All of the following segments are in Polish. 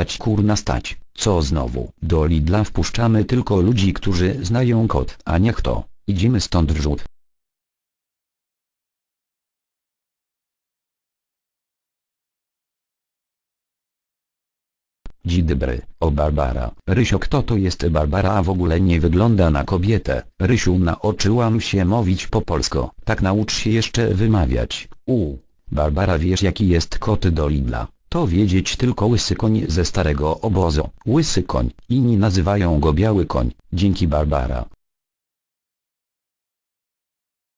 Stać kurna stać, co znowu? Do Lidla wpuszczamy tylko ludzi, którzy znają kod, a niech to. Idziemy stąd rzut. Dzidybry, o Barbara. Rysio kto to jest Barbara w ogóle nie wygląda na kobietę. Rysiu nauczyłam się mówić po polsku. Tak naucz się jeszcze wymawiać. U. Barbara wiesz jaki jest kot do Lidla. To wiedzieć tylko łysy koń ze starego obozu. Łysy koń. Inni nazywają go biały koń. Dzięki Barbara.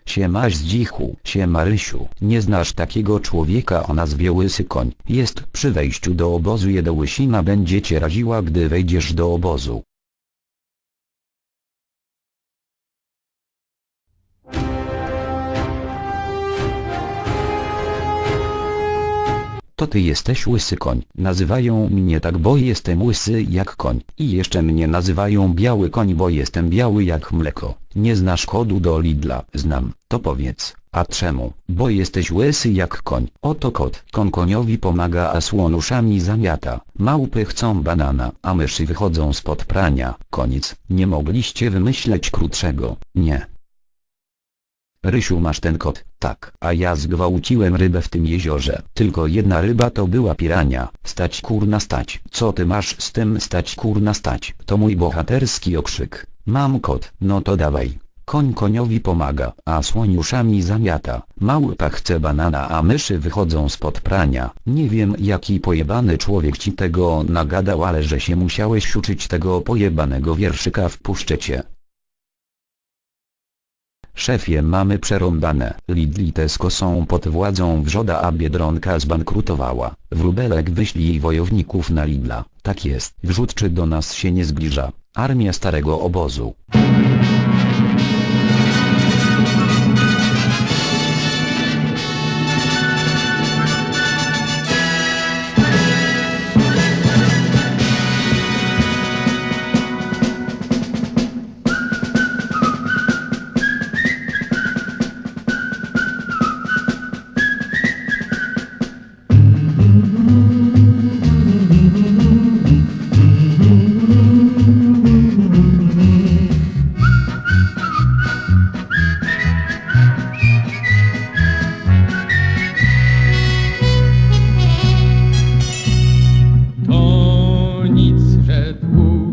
Siema zdzichu, siema Rysiu, nie znasz takiego człowieka o nazwie Łysy Koń, jest przy wejściu do obozu Jedołysina będzie cię raziła gdy wejdziesz do obozu. To ty jesteś łysy koń. Nazywają mnie tak bo jestem łysy jak koń. I jeszcze mnie nazywają biały koń bo jestem biały jak mleko. Nie znasz kodu do Lidla. Znam. To powiedz. A czemu? Bo jesteś łysy jak koń. Oto kot. Kon koniowi pomaga a słonuszami zamiata. Małpy chcą banana, a myszy wychodzą spod prania. Koniec. Nie mogliście wymyśleć krótszego. Nie. Rysiu masz ten kot, tak, a ja zgwałciłem rybę w tym jeziorze. Tylko jedna ryba to była pirania. Stać kurna stać. Co ty masz z tym stać kurna stać? To mój bohaterski okrzyk. Mam kot, no to dawaj. Koń koniowi pomaga, a słoniuszami zamiata. Małpa chce banana, a myszy wychodzą spod prania. Nie wiem jaki pojebany człowiek ci tego nagadał, ale że się musiałeś uczyć tego pojebanego wierszyka w puszczecie. Szefie mamy przerąbane. Lidl i Tesco są pod władzą Wrzoda a Biedronka zbankrutowała. Wróbelek wyślij wojowników na Lidla. Tak jest. Wrzód czy do nas się nie zbliża. Armia starego obozu.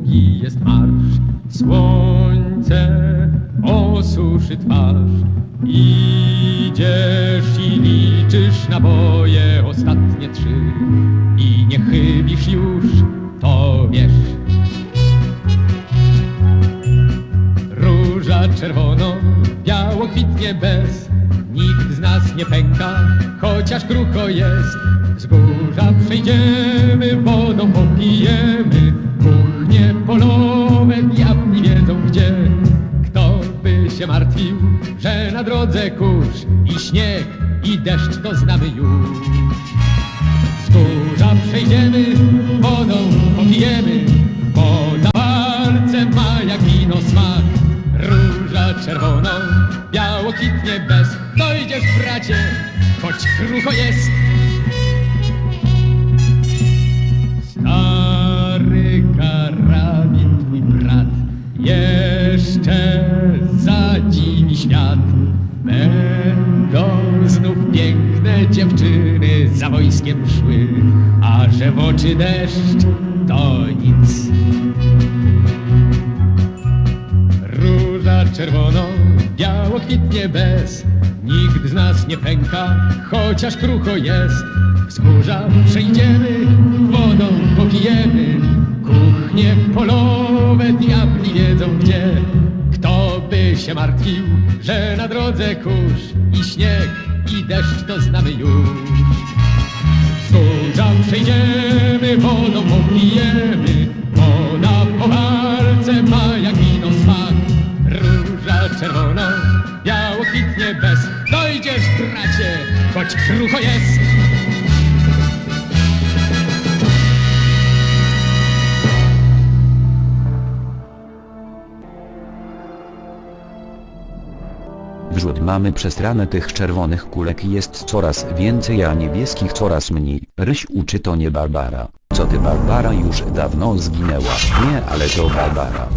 Długi jest marsz, słońce osuszy twarz. Idziesz i liczysz naboje ostatnie trzy. I nie chybisz już, to wiesz. Róża czerwono, biało kwitnie bez. Nikt z nas nie pęka, chociaż krucho jest. Wzgórza przejdziemy, wodą popijemy Kuchnie polowe, diabli wiedzą gdzie Kto by się martwił, że na drodze kurz I śnieg, i deszcz to znamy już Wzgórza przejdziemy, wodą popijemy, bo na walce ma jak wino smak. Róża czerwoną, biało kwitnie bez, dojdziesz bracie, choć krucho jest. Jeszcze zadziwi świat. Będą znów piękne dziewczyny za wojskiem szły, a że w oczy deszcz to nic. Róża czerwono, biało kwitnie bez, nikt z nas nie pęka, chociaż krucho jest. Wzgórza przejdziemy, wodą popijemy, się martwił, że na drodze kurz i śnieg i deszcz to znamy już. Wzgórza przejdziemy, wodą popijemy, woda po walce ma jak wino smak. Róża czerwona, biało kwitnie bez, dojdziesz bracie, choć krucho jest. Wrzód mamy przesrane tych czerwonych kulek jest coraz więcej a niebieskich coraz mniej. Ryś uczy to nie Barbara. Co ty Barbara już dawno zginęła. Nie, ale to Barbara.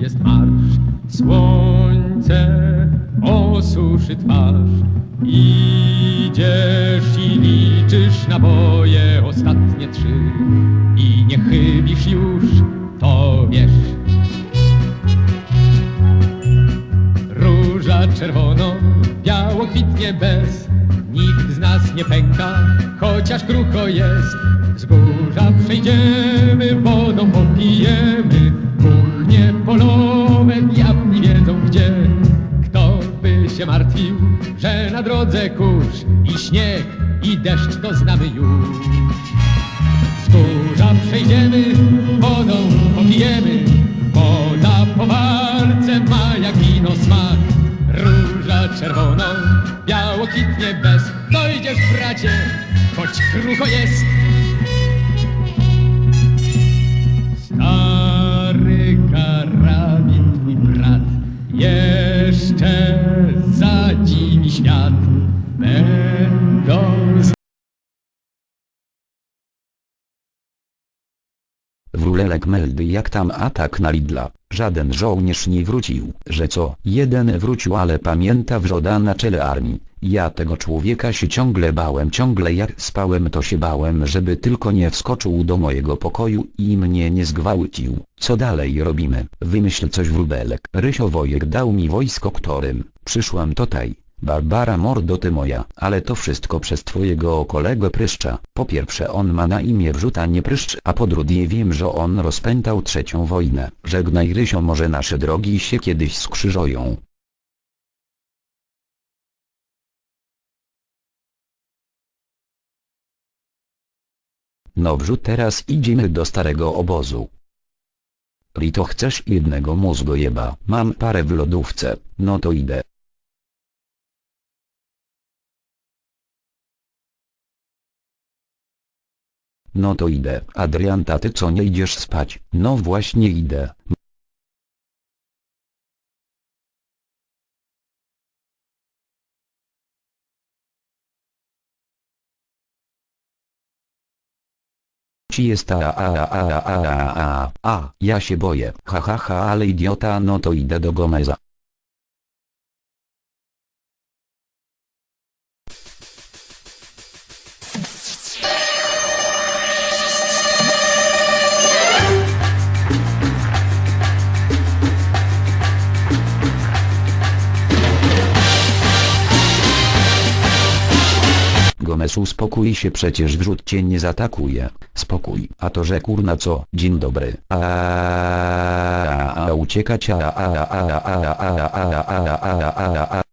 Jest marsz, słońce osuszy twarz. Idziesz i liczysz naboje ostatnie trzy. I nie chybisz już, to wiesz. Róża czerwono, biało kwitnie bez. Nikt z nas nie pęka, chociaż krucho jest. Wzgórza przejdziemy, wodą popijemy polowe, diabli wiedzą gdzie. Kto by się martwił, że na drodze kurz I śnieg, i deszcz to znamy już. Wzgórza przejdziemy, wodą popijemy Woda po walce ma jak wino smak. Róża czerwoną, biało kwitnie bez. Dojdziesz bracie, choć krucho jest. Stary świat Będą meldy jak tam atak na Lidla. Żaden żołnierz nie wrócił. Że co? Jeden wrócił ale pamięta wrzoda na czele armii. Ja tego człowieka się ciągle bałem. Ciągle jak spałem to się bałem żeby tylko nie wskoczył do mojego pokoju i mnie nie zgwałcił. Co dalej robimy? Wymyśl coś wróbelek. Rysio Wojek dał mi wojsko którym przyszłam tutaj. Barbara mordo ty moja, ale to wszystko przez twojego kolegę Pryszcza. Po pierwsze on ma na imię wrzuta nie Pryszcz, a po drugie wiem, że on rozpętał trzecią wojnę. Żegnaj Rysio może nasze drogi się kiedyś skrzyżują. No wrzut teraz idziemy do starego obozu. Rito chcesz jednego mózgojeba? Mam parę w lodówce, no to idę. No to idę. Adrian taty co nie idziesz spać? No właśnie idę. Ci jest a a a a a a a a ja się boję. Ha ha ha ale idiota no to idę do Gomeza. Gomez uspokój się przecież wrzut cię nie zaatakuje. Spokój. A to że kurna co? Dzień dobry. A, a, a uciekać a a a a a a a a a a a